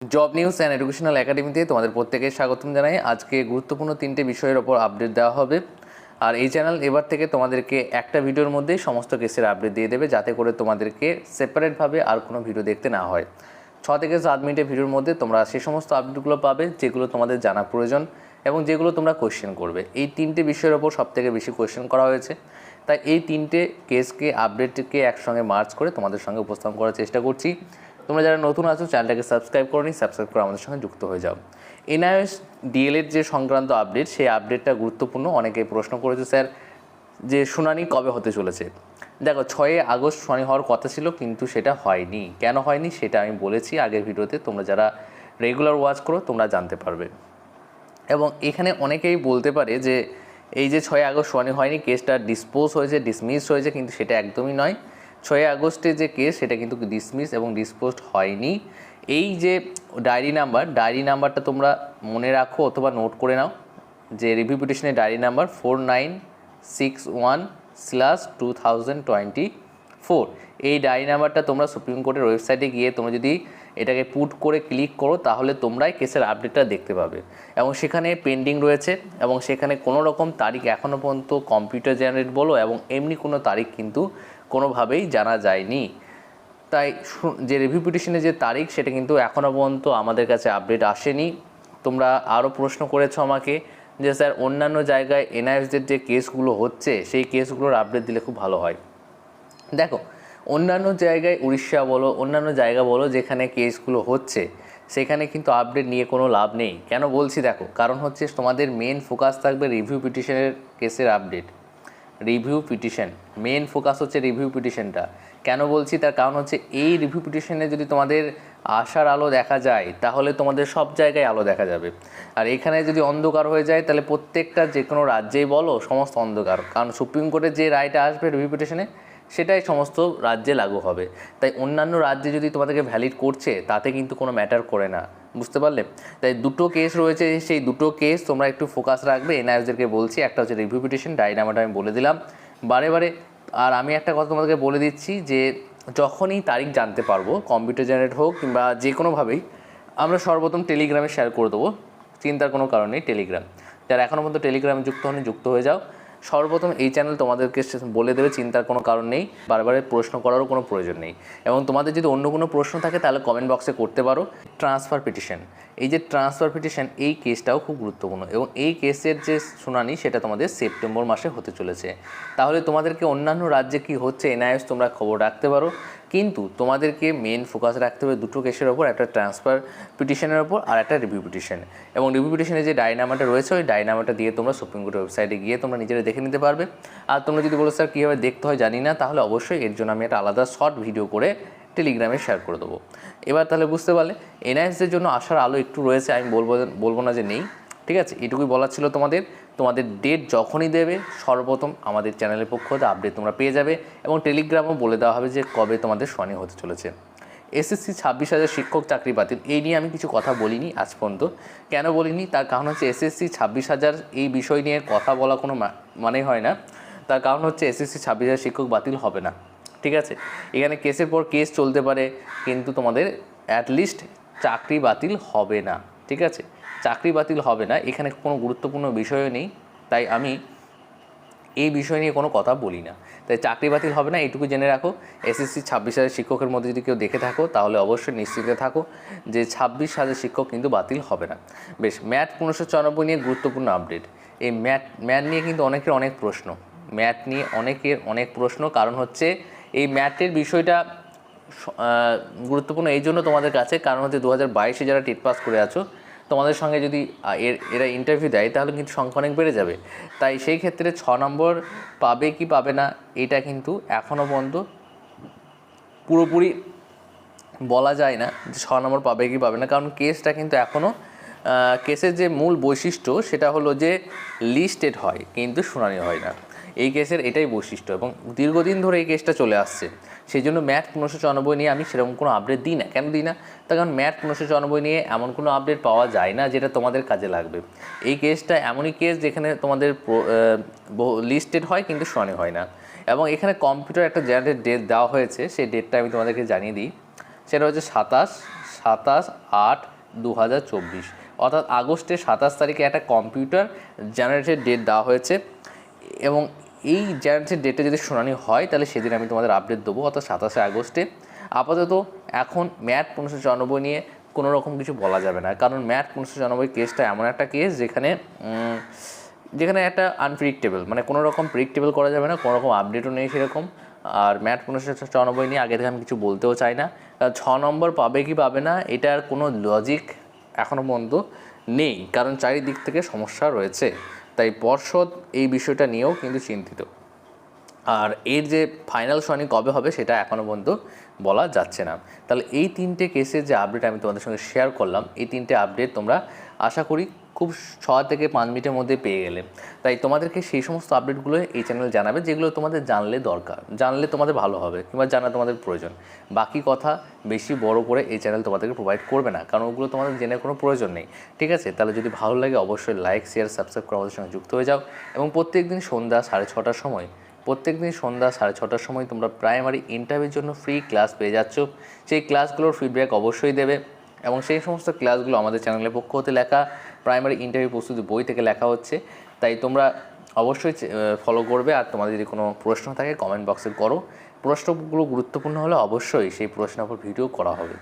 Job news and educational একাডেমিতে তোমাদের প্রত্যেকে স্বাগতম জানাই। আজকে গুরুত্বপূর্ণ তিনটে বিষয়ের ওপর আপডেট দেওয়া হবে। আর এই চ্যানেল এবার থেকে তোমাদেরকে একটা ভিডিওর মধ্যেই সমস্ত কেসের আপডেট দিয়ে দেবে, যাতে করে তোমাদেরকে সেপারেটভাবে আর কোনো ভিডিও দেখতে না হয়। ছ থেকে সাত মিনিটের ভিডিওর মধ্যে তোমরা সে সমস্ত আপডেটগুলো পাবে, যেগুলো তোমাদের জানা প্রয়োজন এবং যেগুলো তোমরা কোয়েশ্চেন করবে। এই তিনটে বিষয়ের ওপর সবথেকে বেশি কোয়েশ্চেন করা হয়েছে। তাই এই তিনটে কেসকে আপডেটকে একসঙ্গে মার্চ করে তোমাদের সঙ্গে উপস্থাপন করার চেষ্টা করছি। তোমরা যারা নতুন আছো, চ্যানেলটাকে সাবস্ক্রাইব করনি সাবস্ক্রাইব করে আমাদের সঙ্গে যুক্ত হয়ে যাও। এনআইএস ডিএলএড যে সংক্রান্ত আপডেট সেই আপডেটটা গুরুত্বপূর্ণ। অনেকে প্রশ্ন করেছে, স্যার, যে শুনানি কবে হতে চলেছে? দেখো, ছয়ই আগস্ট শুনানি হওয়ার কথা ছিল, কিন্তু সেটা হয়নি। কেন হয়নি, সেটা আমি বলেছি আগের ভিডিওতে। তোমরা যারা রেগুলার ওয়াচ করো, তোমরা জানতে পারবে। এবং এখানে অনেকেই বলতে পারে যে, এই যে ছয় আগস্ট শুনানি হয়নি কেসটা ডিসপোজ হয়েছে ডিসমিস হয়েছে, কিন্তু সেটা একদমই নয়। ছয় আগস্টে যে কেস সেটা কিন্তু ডিসমিস এবং ডিসপোজড হয়নি। এই যে ডায়েরি নাম্বার ডায়েরি নাম্বারটা তোমরা মনে রাখো অথবা নোট করে নাও যে review পিটিশনের diary number four nine six one slash two thousand twenty four এই ডায়েরি নাম্বারটা তোমরা সুপ্রিম কোর্টের ওয়েবসাইটে গিয়ে তোমরা যদি এটাকে পুট করে ক্লিক করো, তাহলে তোমরাই কেসের আপডেটটা দেখতে পাবে। এবং সেখানে পেন্ডিং রয়েছে এবং সেখানে কোনো রকম তারিখ এখনও পর্যন্ত কম্পিউটার জেনারেট বলো এবং এমনি কোনো তারিখ কিন্তু কোনোভাবেই জানা যায়নি। তাই যে রিভিউ পিটিশনের যে তারিখ, সেটা কিন্তু এখনও পর্যন্ত আমাদের কাছে আপডেট আসেনি। তোমরা আরও প্রশ্ন করেছ আমাকে যে, স্যার, অন্যান্য জায়গায় এনআইএসদের যে কেসগুলো হচ্ছে, সেই কেসগুলোর আপডেট দিলে খুব ভালো হয়। দেখো, অন্যান্য জায়গায় উড়িষ্যা বলো, অন্যান্য জায়গা বলো, যেখানে কেসগুলো হচ্ছে, সেখানে কিন্তু আপডেট নিয়ে কোনো লাভ নেই। কেন বলছি দেখো? কারণ হচ্ছে তোমাদের মেন ফোকাস থাকবে রিভিউ পিটিশনের কেসের update review petition main focus হচ্ছে রিভিউ পিটিশনটা কেন বলছি? তার কারণ হচ্ছে এই রিভিউ পিটিশনে যদি তোমাদের আশার আলো দেখা যায়, তাহলে তোমাদের সব জায়গায় আলো দেখা যাবে। আর এখানে যদি অন্ধকার হয়ে যায়, তাহলে প্রত্যেকটা যে কোনো রাজ্যেই বলো, সমস্ত অন্ধকার। কারণ সুপ্রিম কোর্টের যে রায়টা আসবে রিভিউ পিটিশনে সেটাই সমস্ত রাজ্যে লাগু হবে। তাই অন্যান্য রাজ্যে যদি তোমাদেরকে ভ্যালিড করছে, তাতে কিন্তু কোনো ম্যাটার করে না। বুঝতে পারলে? তাই দুটো কেস রয়েছে, সেই দুটো কেস তোমরা একটু ফোকাস রাখবে। এনআইএসদেরকে বলছি, একটা হচ্ছে রিভিউ পিটিশন ডাইনামাটা আমি বলে দিলাম। বারে বারে, আর আমি একটা কথা তোমাদেরকে বলে দিচ্ছি যে, যখনই তারিখ জানতে পারব কম্পিউটার জেনারেট হোক কিংবা যে কোনোভাবেই, আমরা সর্বপ্রথম টেলিগ্রামে শেয়ার করে দেবো। চিন্তার কোনো কারণ নেই টেলিগ্রাম যারা এখনও পর্যন্ত টেলিগ্রামে যুক্ত হন যুক্ত হয়ে যাও। সর্বপ্রথম এই চ্যানেল তোমাদেরকে বলে দেবে, চিন্তার কোনো কারণ নেই, বারবার প্রশ্ন করারও কোনো প্রয়োজন নেই। এবং তোমাদের যদি অন্য কোনো প্রশ্ন থাকে, তাহলে কমেন্ট বক্সে করতে পারো। ট্রান্সফার পিটিশন এই যে ট্রান্সফার পিটিশন এই কেসটাও খুব গুরুত্বপূর্ণ। এবং এই কেসের যে শুনানি, সেটা তোমাদের সেপ্টেম্বর মাসে হতে চলেছে। তাহলে তোমাদেরকে অন্যান্য রাজ্যে কি হচ্ছে, এনআইএস তোমরা খবর রাখতে পারো। কিন্তু তোমাদেরকে মেন ফোকাস রাখতে হবে দুটো কেসের ওপর, একটা ট্রান্সফার পিটিশনের ওপর আর একটা রিভিউ পিটিশন এবং রিভিউ পিটিশনের যে ডাইনামাটা রয়েছে, ওই ডাইনামাটা দিয়ে তোমরা সুপ্রিম কোর্টের ওয়েবসাইটে গিয়ে তোমরা নিজেরা দেখে নিতে পারবে। আর তোমরা যদি বলো, স্যার, কীভাবে দেখতে হয়? জানি না। তাহলে অবশ্যই এর জন্য আমি একটা আলাদা শর্ট ভিডিও করে টেলিগ্রামে শেয়ার করে দেবো। এবার তাহলে বুঝতে পারলে এনআইএসদের জন্য আসার আলো একটু রয়েছে, আমি বলব বলব না যে নেই। ঠিক আছে? এটুকুই বলার ছিল তোমাদের। তোমাদের ডেট যখনই দেবে, সর্বপ্রথম আমাদের চ্যানেলের পক্ষ হতে আপডেট তোমরা পেয়ে যাবে এবং টেলিগ্রামও বলে দেওয়া হবে যে কবে তোমাদের শনি হতে চলেছে। এসএসসি ছাব্বিশ হাজার শিক্ষক চাকরি বাতিল, এই নিয়ে আমি কিছু কথা বলিনি আজ পর্যন্ত। কেন বলিনি? তার কারণ হচ্ছে এসএসসি ছাব্বিশ হাজার এই বিষয় নিয়ে কথা বলা কোনো মা- মানেই হয় না। তার কারণ হচ্ছে এসএসসি ছাব্বিশ হাজার শিক্ষক বাতিল হবে না। ঠিক আছে? এখানে কেসের পর কেস চলতে পারে, কিন্তু তোমাদের অ্যাটলিস্ট চাকরি বাতিল হবে না। ঠিক আছে? চাকরি বাতিল হবে না, এখানে কোনো গুরুত্বপূর্ণ বিষয় নেই, তাই আমি এই বিষয় নিয়ে কোনো কথা বলি না। তাই চাকরি বাতিল হবে না এইটুকু জেনে রাখো, এসএসসি ছাব্বিশ হাজার শিক্ষকের মধ্যে যদি কেউ দেখে থাকো, তাহলে অবশ্যই নিশ্চিত থাকো যে ছাব্বিশ হাজার শিক্ষক কিন্তু বাতিল হবে না। বেশ ম্যাট পনেরোশো চুরানব্বই নিয়ে গুরুত্বপূর্ণ আপডেট। এই ম্যাট ম্যাট নিয়ে কিন্তু অনেকের অনেক প্রশ্ন। ম্যাট নিয়ে অনেকের অনেক প্রশ্ন, কারণ হচ্ছে এই ম্যাটের বিষয়টা গুরুত্বপূর্ণ এই জন্য তোমাদের কাছে, কারণ হচ্ছে দু হাজার বাইশে যারা টেট পাস করে আছো তোমাদের সঙ্গে যদি এর, এরা ইন্টারভিউ দেয়, তাহলে কিন্তু সংখ্যা অনেক বেড়ে যাবে। তাই সেই ক্ষেত্রে ছ নম্বর পাবে কি পাবে না, এটা কিন্তু এখনও পর্যন্ত পুরোপুরি বলা যায় না যে ছ নম্বর পাবে কি পাবে না। কারণ কেসটা কিন্তু এখনও কেসের যে মূল বৈশিষ্ট্য, সেটা হলো যে লিস্টেড হয়, কিন্তু শুনানি হয় না। এই কেসের এটাই বৈশিষ্ট্য এবং দীর্ঘদিন ধরে এই কেসটা চলে আসছে। সেই জন্য ম্যাথ পনেরোশো চুরানব্বই নিয়ে আমি সেরকম কোনো আপডেট দিই না। কেন দিই না? তার কারণ ম্যাথ পনেরোশো চুরানব্বই নিয়ে এমন কোনো আপডেট পাওয়া যায় না যেটা তোমাদের কাজে লাগবে। এই কেসটা এমনই কেস যেখানে তোমাদের লিস্টেড হয় কিন্তু শুনানি হয় না। এবং এখানে কম্পিউটার একটা জেনারেটেড ডেট দেওয়া হয়েছে, সেই ডেটটা আমি তোমাদেরকে জানিয়ে দিই। সেটা হচ্ছে সাতাশ সাতাশ আট দু হাজার চব্বিশ। অর্থাৎ আগস্টের সাতাশ তারিখে একটা কম্পিউটার জেনারেটেড ডেট দেওয়া হয়েছে। এবং এই জেনারেটেড ডেটে যদি শুনানি হয়, তাহলে সেদিন আমি তোমাদের আপডেট দেবো, অর্থাৎ সাতাশে আগস্টে। আপাতত এখন ম্যাট পনেরোশো চুরানব্বই নিয়ে কোনো রকম কিছু বলা যাবে না, কারণ ম্যাট পনেরোশো চুরানব্বই কেসটা এমন একটা কেস যেখানে যেখানে একটা আনপ্রিডিক্টেবল মানে কোনো রকম প্রিডিক্টেবল করা যাবে না, কোনো রকম আপডেটও নেই সেরকম। আর ম্যাট পনেরোশো চুরানব্বই নিয়ে আগে থেকে আমি কিছু বলতেও চাই না। ছ নম্বর পাবে কি পাবে না এটার কোনো লজিক এখনও পর্যন্ত নেই, কারণ চারিদিক থেকে সমস্যা রয়েছে। তাই পর্ষদ এই বিষয়টা নিয়েও কিন্তু চিন্তিত। আর এর যে ফাইনাল শুনানি কবে হবে সেটা এখনও পর্যন্ত বলা যাচ্ছে না। তাহলে এই তিনটে কেসের যে আপডেট আমি তোমাদের সঙ্গে শেয়ার করলাম, এই তিনটে আপডেট তোমরা আশা করি খুব ছ থেকে পাঁচ মিনিটের মধ্যে পেয়ে গেলে। তাই তোমাদেরকে সেই সমস্ত আপডেটগুলো এই চ্যানেলে জানাবে, যেগুলো তোমাদের জানলে দরকার। জানলে তোমাদের ভালো হবে, কিংবা জানা তোমাদের প্রয়োজন। বাকি কথা বেশি বড় করে এই চ্যানেল তোমাদেরকে প্রোভাইড করবে না, কারণ ওগুলো তোমাদের জেনে কোনো প্রয়োজন নেই। ঠিক আছে? তাহলে যদি ভালো লাগে অবশ্যই লাইক শেয়ার সাবস্ক্রাইব করে আমাদের সঙ্গে যুক্ত হয়ে যাও। এবং প্রত্যেক দিন সন্ধ্যা সাড়ে ছটার সময়, প্রত্যেক দিন সন্ধ্যা সাড়ে ছটার সময় তোমরা প্রাইমারি ইন্টারভিউর জন্য ফ্রি ক্লাস পেয়ে যাচ্ছ। সেই ক্লাসগুলোর ফিডব্যাক অবশ্যই দেবে। এবং সেই সমস্ত ক্লাসগুলো আমাদের চ্যানেলের পক্ষ হতে লেখা। প্রাইমারি ইন্টারভিউ প্রস্তুতি বই থেকে লেখা হচ্ছে। তাই তোমরা অবশ্যই ফলো করবে আর তোমাদের যদি কোনো প্রশ্ন থাকে কমেন্ট বক্সে করো। প্রশ্নগুলো গুরুত্বপূর্ণ হলে অবশ্যই সেই প্রশ্নের উপর ভিডিও করা হবে।